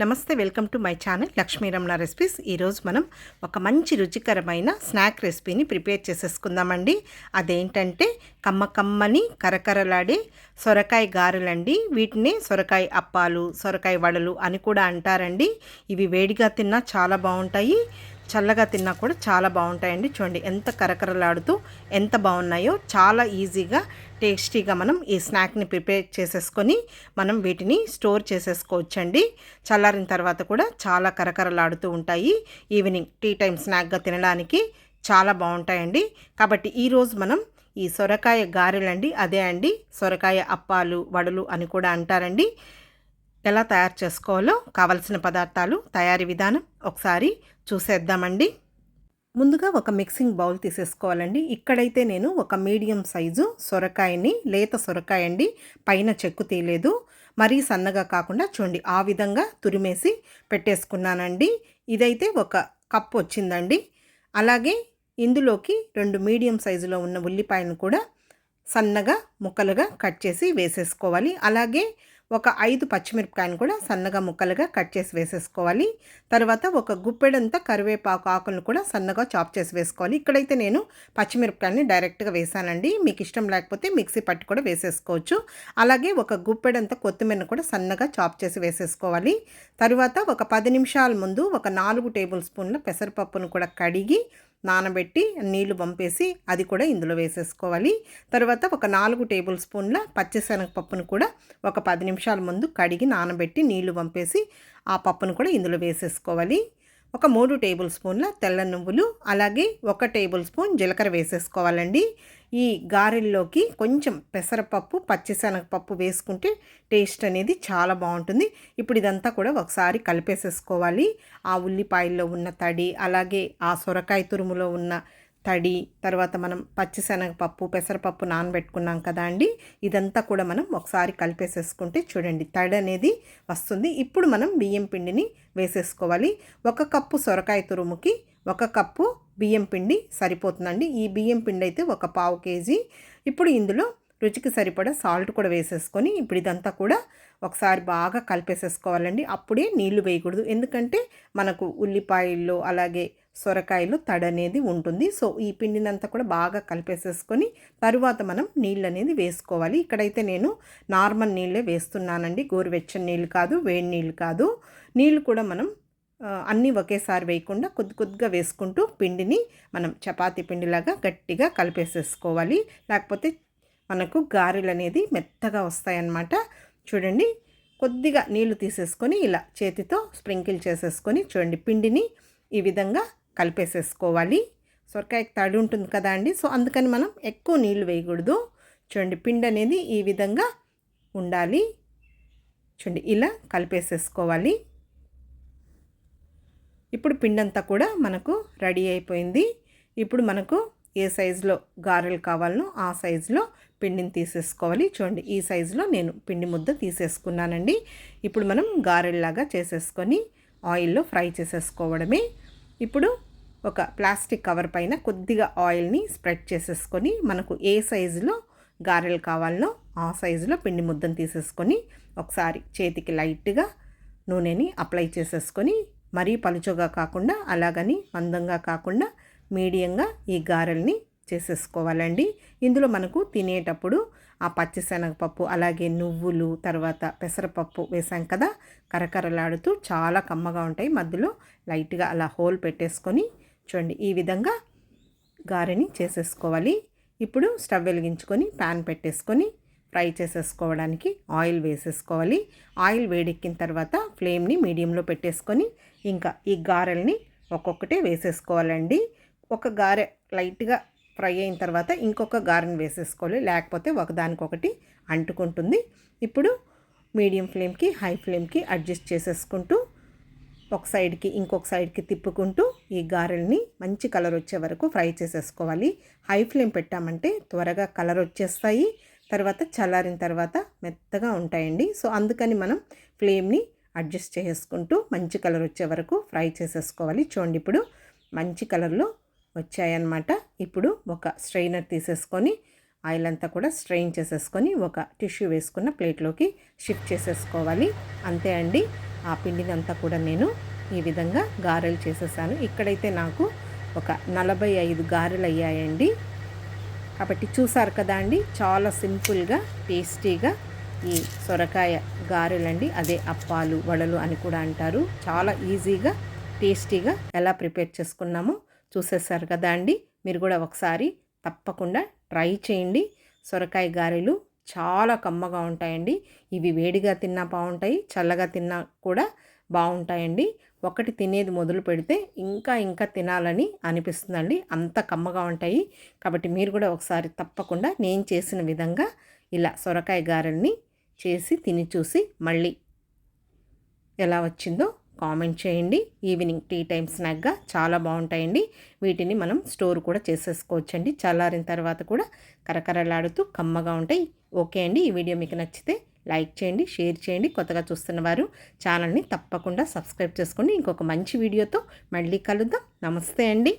నమస్తే welcome to my channel Lakshmi Ramana recipes. ఈరోజు మనం ఒక మంచి రుచికరమైన స్నాక్ రెసిపీని ప్రిపేర్ చేసేసుకుందామండి. అదేంటంటే కమ్మ కమ్మని కరకరలాడే సొరకాయ గారెలండి. వీటిని సొరకాయ అప్పాలు సొరకాయ వడలు అని కూడా అంటారండి. ఇవి వేడిగా తిన్నా చాలా బాగుంటాయి. చల్లగా తిన్నా కూడా చాలా బాగుంటాయండి. చూడండి ఎంత కరకరలాడుతూ ఎంత బాగున్నాయో చాలా ఈజీగా టేస్టీగా మనం ఈ స్నాక్ని ప్రిపేర్ చేసేసుకొని మనం వీటిని స్టోర్ చేసేసుకోవచ్చండి. చల్లారిన తర్వాత కూడా చాలా కరకరలాడుతూ ఉంటాయి. ఈవినింగ్ టీ టైం స్నాక్గా తినడానికి చాలా బాగుంటాయండి. కాబట్టి ఈరోజు మనం ఈ సొరకాయ గారెలండి అదే అండి. సొరకాయ అప్పాలు వడలు అని కూడా అంటారండి. ఎలా తయారు చేసుకోవాలో కావలసిన పదార్థాలు తయారీ విధానం ఒకసారి చూసేద్దామండి. ముందుగా ఒక మిక్సింగ్ బౌల్ తీసేసుకోవాలండి. ఇక్కడైతే నేను ఒక మీడియం సైజు సొరకాయని లేత సొరకాయ అండి పైన చెక్కు తీయలేదు. మరీ సన్నగా కాకుండా చూడండి ఆ విధంగా తురిమేసి పెట్టేసుకున్నానండి. ఇదైతే ఒక కప్ వచ్చిందండి. అలాగే ఇందులోకి రెండు మీడియం సైజులో ఉన్న ఉల్లిపాయను కూడా సన్నగా ముక్కలుగా కట్ చేసి వేసేసుకోవాలి. అలాగే ఒక ఐదు పచ్చిమిరపకాయను కూడా సన్నగా ముక్కలుగా కట్ చేసి వేసేసుకోవాలి. తర్వాత ఒక గుప్పెడంతా కరివేపాకు ఆకులను కూడా సన్నగా చాప్ చేసి వేసుకోవాలి. ఇక్కడైతే నేను పచ్చిమిరపకాయని డైరెక్ట్గా వేసానండి. మీకు ఇష్టం లేకపోతే మిక్సీ పట్టి కూడా వేసేసుకోవచ్చు. అలాగే ఒక గుప్పెడంతా కొత్తిమీరను కూడా సన్నగా చాప్ చేసి వేసేసుకోవాలి. తర్వాత ఒక పది నిమిషాల ముందు ఒక నాలుగు టేబుల్ స్పూన్ల పెసరపప్పును కూడా కడిగి నానబెట్టి నీళ్ళు పంపేసి అది కూడా ఇందులో వేసేసుకోవాలి. తర్వాత ఒక నాలుగు టేబుల్ స్పూన్ల పచ్చిశనగపప్పును కూడా ఒక పది నిమిషాల ముందు కడిగి నానబెట్టి నీళ్ళు పంపేసి ఆ పప్పును కూడా ఇందులో వేసేసుకోవాలి. ఒక మూడు టేబుల్ స్పూన్ల తెల్ల నువ్వులు అలాగే ఒక టేబుల్ స్పూన్ జీలకర్ర వేసేసుకోవాలండి. ఈ గారెల్లోకి కొంచెం పెసరపప్పు పచ్చిశనగపప్పు వేసుకుంటే టేస్ట్ అనేది చాలా బాగుంటుంది. ఇప్పుడు ఇదంతా కూడా ఒకసారి కలిపేసేసుకోవాలి. ఆ ఉల్లిపాయల్లో ఉన్న తడి అలాగే ఆ సొరకాయ తురుములో ఉన్న తడి తర్వాత మనం పచ్చిశనగపప్పు పెసరపప్పు నానబెట్టుకున్నాం కదా అండి. ఇదంతా కూడా మనం ఒకసారి కలిపేసేసుకుంటే చూడండి తడి అనేది వస్తుంది. ఇప్పుడు మనం బియ్యం పిండిని వేసేసుకోవాలి. ఒక కప్పు సొరకాయ తురుముకి ఒక కప్పు బియ్యం పిండి సరిపోతుందండి. ఈ బియ్యం పిండి అయితే ఒక పావు కేజీ. ఇప్పుడు ఇందులో రుచికి సరిపడా సాల్ట్ కూడా వేసేసుకొని ఇప్పుడు ఇదంతా కూడా ఒకసారి బాగా కలిపేసేసుకోవాలండి. అప్పుడే నీళ్ళు వేయకూడదు. ఎందుకంటే మనకు ఉల్లిపాయల్లో అలాగే సొరకాయలు తడి అనేది ఉంటుంది. సో ఈ పిండినంతా కూడా బాగా కలిపేసేసుకొని తరువాత మనం నీళ్ళు అనేది వేసుకోవాలి. ఇక్కడైతే నేను నార్మల్ నీళ్ళే వేస్తున్నానండి. గోరువెచ్చని నీళ్ళు కాదు వేడి నీళ్ళు కాదు. నీళ్ళు కూడా మనం అన్నీ ఒకేసారి వేయకుండా కొద్ది కొద్దిగా వేసుకుంటూ పిండిని మనం చపాతీ పిండిలాగా గట్టిగా కలిపేసేసుకోవాలి. లేకపోతే మనకు గారెలు అనేది మెత్తగా వస్తాయన్నమాట. చూడండి కొద్దిగా నీళ్ళు తీసేసుకొని ఇలా చేతితో స్ప్రింకిల్ చేసేసుకొని చూడండి పిండిని ఈ విధంగా కలిపేసేసుకోవాలి. సొరకాయ తడి ఉంటుంది కదా అండి సో అందుకని మనం ఎక్కువ నీళ్ళు వేయకూడదు. చూడండి పిండి అనేది ఈ విధంగా ఉండాలి. చూడండి ఇలా కలిపేసేసుకోవాలి. ఇప్పుడు పిండంతా కూడా మనకు రెడీ అయిపోయింది. ఇప్పుడు మనకు ఏ సైజులో గారెలు కావాలనో ఆ సైజులో పిండిని తీసేసుకోవాలి. చూడండి ఈ సైజులో నేను పిండి ముద్ద తీసేసుకున్నానండి. ఇప్పుడు మనం గారెల్లాగా చేసేసుకొని ఆయిల్లో ఫ్రై చేసేసుకోవడమే. ఇప్పుడు ఒక ప్లాస్టిక్ కవర్ పైన కొద్దిగా ఆయిల్ని స్ప్రెడ్ చేసేసుకొని మనకు ఏ సైజులో గారెలు కావాలనో ఆ సైజులో పిండి ముద్దను తీసేసుకొని ఒకసారి చేతికి లైట్గా నూనెని అప్లై చేసేసుకొని మరీ పలుచగా కాకుండా అలాగని మందంగా కాకుండా మీడియంగా ఈ గారెల్ని చేసేసుకోవాలండి. ఇందులో మనకు తినేటప్పుడు ఆ పచ్చిశనగపప్పు అలాగే నువ్వులు తర్వాత పెసరపప్పు వేసాం కదా కరకరలాడుతూ చాలా కమ్మగా ఉంటాయి. మధ్యలో లైట్గా అలా హోల్ పెట్టేసుకొని చూడండి ఈ విధంగా గారెని చేసేసుకోవాలి. ఇప్పుడు స్టవ్ వెలిగించుకొని ప్యాన్ పెట్టేసుకొని ఫ్రై చేసేసుకోవడానికి ఆయిల్ వేసేసుకోవాలి. ఆయిల్ వేడెక్కిన తర్వాత ఫ్లేమ్ని మీడియంలో పెట్టేసుకొని ఇంకా ఈ గారెల్ని ఒక్కొక్కటే వేసేసుకోవాలండి. ఒక గారె లైట్గా ఫ్రై అయిన తర్వాత ఇంకొక గారెను వేసేసుకోవాలి. లేకపోతే ఒకదానికొకటి అంటుకుంటుంది. ఇప్పుడు మీడియం ఫ్లేమ్కి హై ఫ్లేమ్కి అడ్జస్ట్ చేసేసుకుంటూ ఒక సైడ్కి ఇంకొక సైడ్కి తిప్పుకుంటూ ఈ గారెల్ని మంచి కలర్ వచ్చే వరకు ఫ్రై చేసేసుకోవాలి. హై ఫ్లేమ్ పెట్టామంటే త్వరగా కలర్ వచ్చేస్తాయి. తర్వాత చల్లారిన తర్వాత మెత్తగా ఉంటాయండి. సో అందుకని మనం ఫ్లేమ్ని అడ్జస్ట్ చేసుకుంటూ మంచి కలర్ వచ్చే వరకు ఫ్రై చేసేసుకోవాలి. చూడండి ఇప్పుడు మంచి కలర్లో వచ్చాయన్నమాట. ఇప్పుడు ఒక స్ట్రైనర్ తీసేసుకొని ఆయిల్ అంతా కూడా స్ట్రెయిన్ చేసేసుకొని ఒక టిష్యూ వేసుకున్న ప్లేట్లోకి షిఫ్ట్ చేసేసుకోవాలి. అంతే అండి. ఆ పిండిని అంతా కూడా నేను ఈ విధంగా గారెలు చేసేసాను. ఇక్కడైతే నాకు ఒక నలభై ఐదు గారెలు అయ్యాయండి. కాబట్టి చూసారు కదా అండి చాలా సింపుల్గా టేస్టీగా ఈ సొరకాయ గారెలండి. అదే అప్పాలు వడలు అని కూడా అంటారు. చాలా ఈజీగా టేస్టీగా ఎలా ప్రిపేర్ చేసుకున్నామో చూసేసారు కదా అండి. మీరు కూడా ఒకసారి తప్పకుండా ట్రై చేయండి. సొరకాయ గారెలు చాలా కమ్మగా ఉంటాయండి. ఇవి వేడిగా తిన్నా బాగుంటాయి చల్లగా తిన్నా కూడా బాగుంటాయండి. ఒకటి తినేది మొదలు పెడితే ఇంకా ఇంకా తినాలని అనిపిస్తుందండి. అంత కమ్మగా ఉంటాయి. కాబట్టి మీరు కూడా ఒకసారి తప్పకుండా నేను చేసిన విధంగా ఇలా సొరకాయ గారెల్ని చేసి తిని చూసి మళ్ళీ ఎలా వచ్చిందో కామెంట్ చేయండి. ఈవినింగ్ టీ టైం స్నాక్గా చాలా బాగుంటాయండి. వీటిని మనం స్టోర్ కూడా చేసేసుకోవచ్చండి. చల్లారిన తర్వాత కూడా కరకరలాడుతూ కమ్మగా ఉంటాయి. ఓకే అండి. ఈ వీడియో మీకు నచ్చితే లైక్ చేయండి షేర్ చేయండి. కొత్తగా చూస్తున్న వారు ఛానల్ని తప్పకుండా సబ్స్క్రైబ్ చేసుకోండి ఇంకొక మంచి వీడియోతో మళ్ళీ కలుద్దాం. నమస్తే అండి.